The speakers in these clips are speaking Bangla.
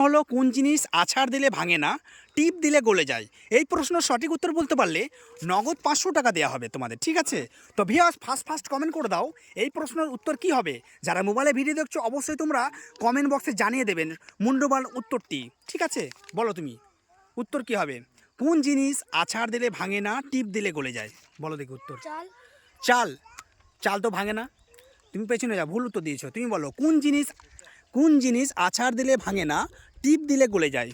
হলো কোন জিনিস আছাড় দিলে ভাঙে না টিপ দিলে গলে যায়। এই প্রশ্নের সঠিক উত্তর বলতে পারলে নগদ পাঁচশো টাকা দেওয়া হবে তোমাদের ঠিক আছে? তো ভিওস ফার্স্ট ফার্স্ট কমেন্ট করে দাও এই প্রশ্নের উত্তর কি হবে? যারা মোবাইলে ভিডিও দেখছ অবশ্যই তোমরা কমেন্ট বক্সে জানিয়ে দেবেন মুন্ডবাল উত্তরটি ঠিক আছে? বলো তুমি উত্তর কি হবে? কোন জিনিস আছাড় দিলে ভাঙে না টিপ দিলে গলে যায়? বলো দেখি উত্তর। চাল। চাল। চাল তো ভাঙে না। তুমি পেছনে যাও ভুল উত্তর দিয়েছ। তুমি বলো কোন জিনিস কোন জিনিস আছাড় দিলে ভাঙে না টিপ দিলে গলে যায়।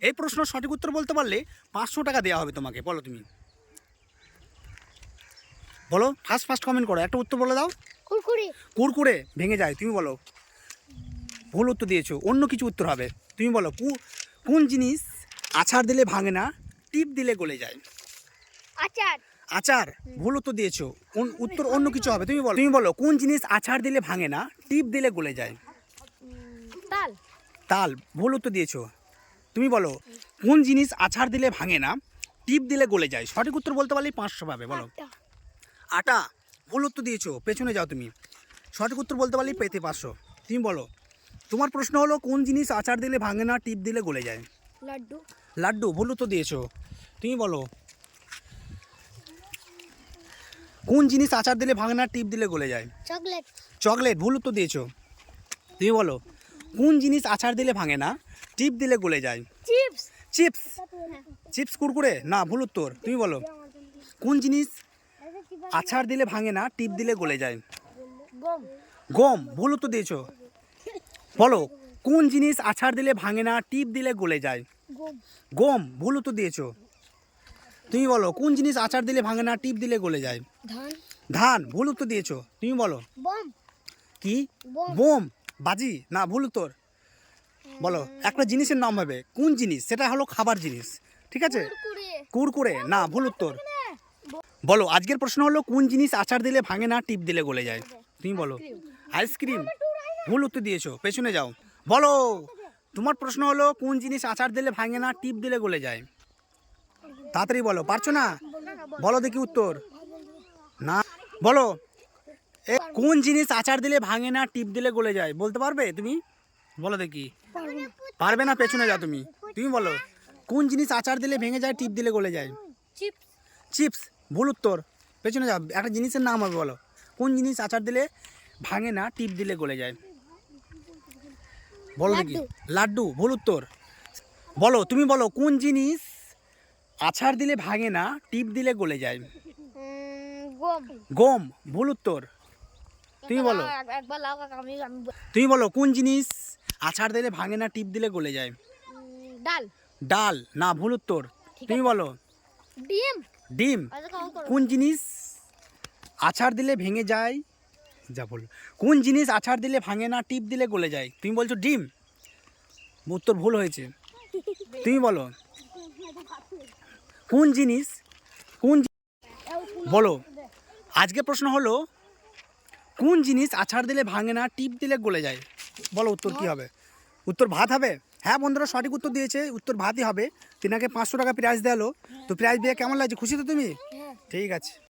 এই প্রশ্ন সঠিক উত্তর বলতে পারলে পাঁচশো টাকা দেওয়া হবে তোমাকে বলো তুমি। বলো ফার্স্ট ফার্স্ট কমেন্ট করো একটা উত্তর বলে দাও। কুরকুরে। কুরকুরে ভেঙে যায় তুমি বলো। ভুল উত্তর দিয়েছ অন্য কিছু উত্তর হবে। তুমি বলো কু- কোন জিনিস আছাড় দিলে ভাঙে না টিপ দিলে গলে যায়? আচার। আচার ভুল উত্তর দিয়েছ কোন- উত্তর অন্য কিছু হবে। তুমি বলো তুমি বলো কোন জিনিস আচার দিলে ভাঙে না টিপ দিলে গলে যায়? তাল। তাল ভুল উত্তর দিয়েছ। তুমি বলো কোন জিনিস আচার দিলে ভাঙে না টিপ দিলে গলে যায়? সঠিক উত্তর বলতে পারলে পাঁচশো পাবে বলো। আটা। আটা ভুল উত্তর দিয়েছ পেছনে যাও তুমি। সঠিক উত্তর বলতে পারলেই পেতে পাঁচশো। তুমি বলো তোমার প্রশ্ন হলো কোন জিনিস আচার দিলে ভাঙে না টিপ দিলে গলে যায়? লাড্ডু। লাড্ডু ভুল উত্তর দিয়েছ। তুমি বলো কোন জিনিস আচার দিলে ভাঙে না টিপ দিলে গলে যায়? চকলেট। চকলেট ভুল উত্তর দিয়েছ। তুমি বলো কোন জিনিস আচার দিলে ভাঙে না টিপ দিলে গলে যায়। চিপস। চিপস। চিপস কুরকুরে? না ভুল উত্তর তুমি বলো। কোন জিনিস আচার দিলে ভাঙে না টিপ দিলে গলে যায়? গম। ভুল উত্তর দিয়েছ। বলো কোন জিনিস আচার দিলে ভাঙে না টিপ দিলে গলে যায়? গম। ভুল উত্তর দিয়েছ। তুমি বলো কোন জিনিস আচার দিলে ভাঙে না টিপ দিলে গলে যায়? ধান। ভুল উত্তর দিয়েছ। তুমি বলো। কি? বোম। বাজি? না ভুল উত্তর। বলো একটা জিনিসের নাম হবে। কোন জিনিস? সেটা হলো খাবার জিনিস। ঠিক আছে? কুরকুরে। না ভুল উত্তর। বলো আজকের প্রশ্ন হলো কোন জিনিস আচার দিলে ভাঙে না টিপ দিলে গলে যায়? তুমি বলো। আইসক্রিম। ভুল উত্তর দিয়েছ। পেছনে যাও। বলো তোমার প্রশ্ন হলো কোন জিনিস আচার দিলে ভাঙে না টিপ দিলে গলে যায়? তাড়াতাড়ি বলো পারছ না? বলো দেখি উত্তর। না। বলো কোন জিনিস আচার দিলে ভাঙে না টিপ দিলে গলে যায়? বলতে পারবে তুমি? বলো দেখি। পারবে না পেছনে যাও তুমি। তুমি বলো কোন জিনিস আচার দিলে ভেঙে যায় টিপ দিলে গলে যায়? চিপস। চিপস ভুল উত্তর। পেছনে যাও একটা জিনিসের নাম হবে বলো। কোন জিনিস আচার দিলে ভাঙে না টিপ দিলে গলে যায়? বলো দেখি। লাড্ডু। ভুল উত্তর। বলো তুমি বলো কোন জিনিস আছাড় দিলে ভাঙে না টিপ দিলে গলে যায়? গম। গম ভুল উত্তর। তুমি বলো। একবার লাও কাকা আমি আমি তুমি বলো কোন জিনিস আছাড় দিলে ভাঙে না টিপ দিলে গলে যায়? ডাল। ডাল। না ভুল উত্তর। তুমি বলো। ডিম। ডিম। আচ্ছা কোন জিনিস আছাড় দিলে ভেঙে যায়? যা বল। কোন জিনিস আছাড় দিলে ভাঙে না টিপ দিলে গলে যায়? তুমি বলছো ডিম। উত্তর ভুল হয়েছে। তুমি বলো। কোন জিনিস কোন বলো। আজকে প্রশ্ন হলো কোন জিনিস আছাড় দিলে ভাঙে না টিপ দিলে গলে যায়? বলো উত্তর কি হবে? উত্তর ভাত হবে? হ্যাঁ বন্ধুরা সঠিক উত্তর দিয়েছে উত্তর ভাতই হবে। তিনাকে পাঁচশো টাকা প্রাইজ দেলো তো প্রাইজ দিয়ে কেমন লাগছে? খুশি তো তুমি? হ্যাঁ। ঠিক আছে।